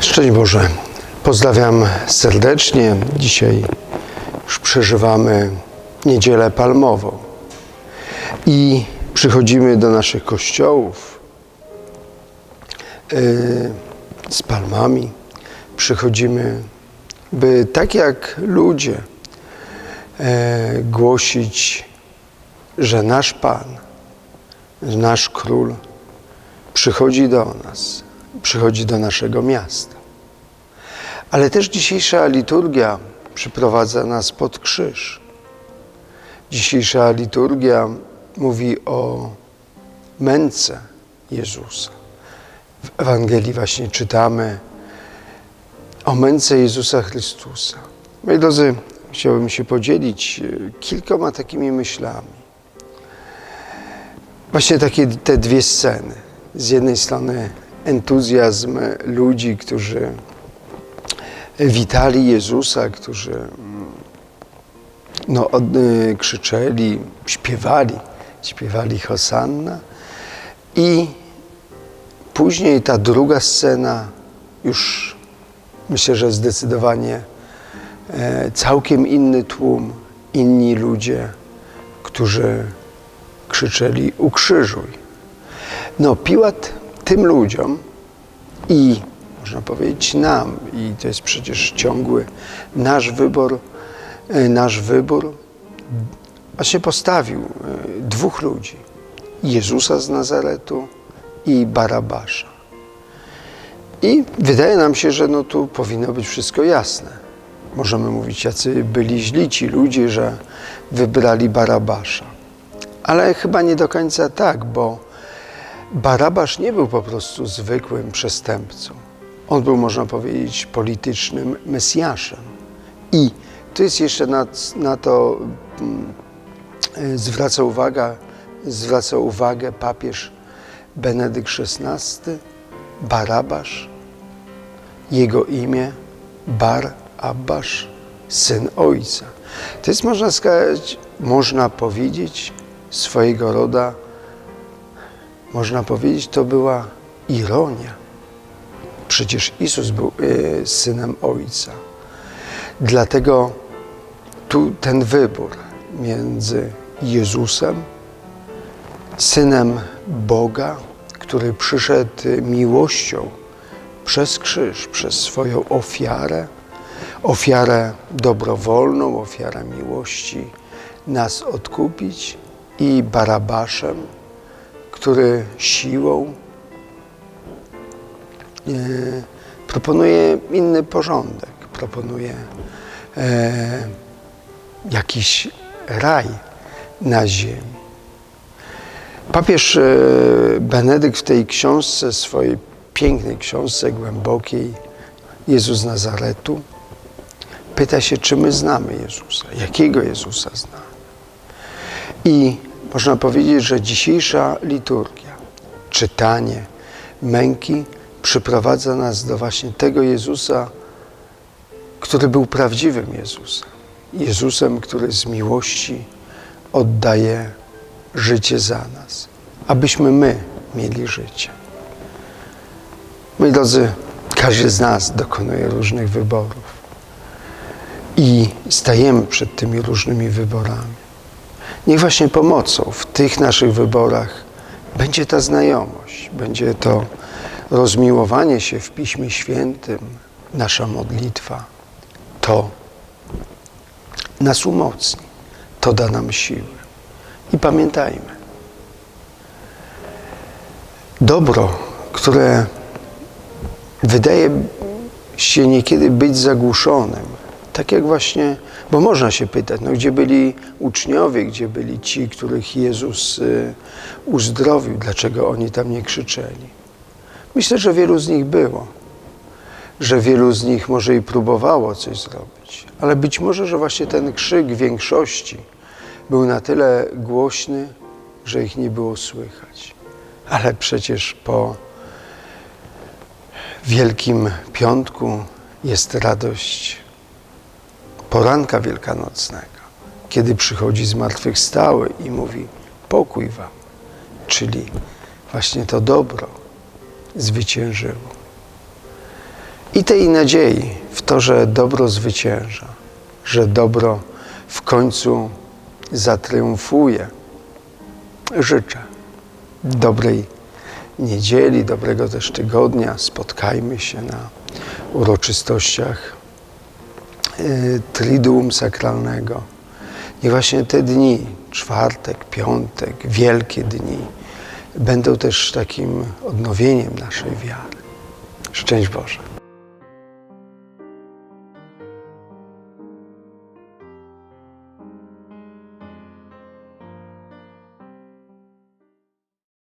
Szczęść Boże. Pozdrawiam serdecznie. Dzisiaj już przeżywamy Niedzielę Palmową i przychodzimy do naszych kościołów yy, z palmami. Przychodzimy, by tak jak ludzie yy, głosić, że nasz Pan, nasz Król przychodzi do nas, przychodzi do naszego miasta. Ale też dzisiejsza liturgia przyprowadza nas pod krzyż. Dzisiejsza liturgia mówi o męce Jezusa. W Ewangelii właśnie czytamy o męce Jezusa Chrystusa. Moi drodzy, chciałbym się podzielić e, kilkoma takimi myślami. Właśnie takie te dwie sceny. Z jednej strony entuzjazm ludzi, którzy witali Jezusa, którzy mm, no, od, y, krzyczeli, śpiewali, śpiewali Hosanna. I później ta druga scena, już myślę, że zdecydowanie e, całkiem inny tłum, inni ludzie, którzy krzyczeli ukrzyżuj. No, Piłat tym ludziom i można powiedzieć nam, i to jest przecież ciągły nasz wybór, e, nasz wybór, właśnie postawił e, dwóch ludzi. Jezusa z Nazaretu i Barabasza. I wydaje nam się, że no tu powinno być wszystko jasne. Możemy mówić, jacy byli źli ci ludzie, że wybrali Barabasza. Ale chyba nie do końca tak, bo Barabasz nie był po prostu zwykłym przestępcą. On był, można powiedzieć, politycznym mesjaszem. I to jest jeszcze na, na to mm, e, zwraca uwagę, zwraca uwagę papież Benedykt XVI, Barabasz, jego imię Bar Abbasz, syn ojca. To jest, można, skazać, można powiedzieć, swojego roda, można powiedzieć, to była ironia Przecież Jezus był y, synem Ojca. Dlatego tu ten wybór między Jezusem, synem Boga, który przyszedł miłością przez krzyż, przez swoją ofiarę, ofiarę dobrowolną, ofiarę miłości, nas odkupić i Barabaszem, który siłą proponuje inny porządek, proponuje e, jakiś raj na ziemi. Papież e, Benedykt w tej książce, swojej pięknej książce, głębokiej, Jezus Nazaretu, pyta się, czy my znamy Jezusa, jakiego Jezusa znamy. I można powiedzieć, że dzisiejsza liturgia, czytanie męki przyprowadza nas do właśnie tego Jezusa, który był prawdziwym Jezusem. Jezusem, który z miłości oddaje życie za nas, abyśmy my mieli życie. Moi drodzy, każdy z nas dokonuje różnych wyborów i stajemy przed tymi różnymi wyborami. Niech właśnie pomocą w tych naszych wyborach będzie ta znajomość, będzie to rozmiłowanie się w Piśmie Świętym, nasza modlitwa. To nas umocni, to da nam siły. I pamiętajmy, dobro, które wydaje się niekiedy być zagłuszonym, tak jak właśnie, bo można się pytać, no gdzie byli uczniowie, gdzie byli ci, których Jezus y, uzdrowił, dlaczego oni tam nie krzyczeli? Myślę, że wielu z nich było, że wielu z nich może i próbowało coś zrobić, ale być może, że właśnie ten krzyk większości był na tyle głośny, że ich nie było słychać. Ale przecież po Wielkim Piątku jest radość poranka wielkanocnego, kiedy przychodzi zmartwychwstały i mówi pokój wam, czyli właśnie to dobro zwyciężyło. i tej nadziei w to, że dobro zwycięża, że dobro w końcu zatriumfuje. Życzę dobrej niedzieli, dobrego też tygodnia. Spotkajmy się na uroczystościach y, Triduum Sakralnego. I właśnie te dni, czwartek, piątek, wielkie dni, będą też takim odnowieniem naszej wiary. Szczęść Boże.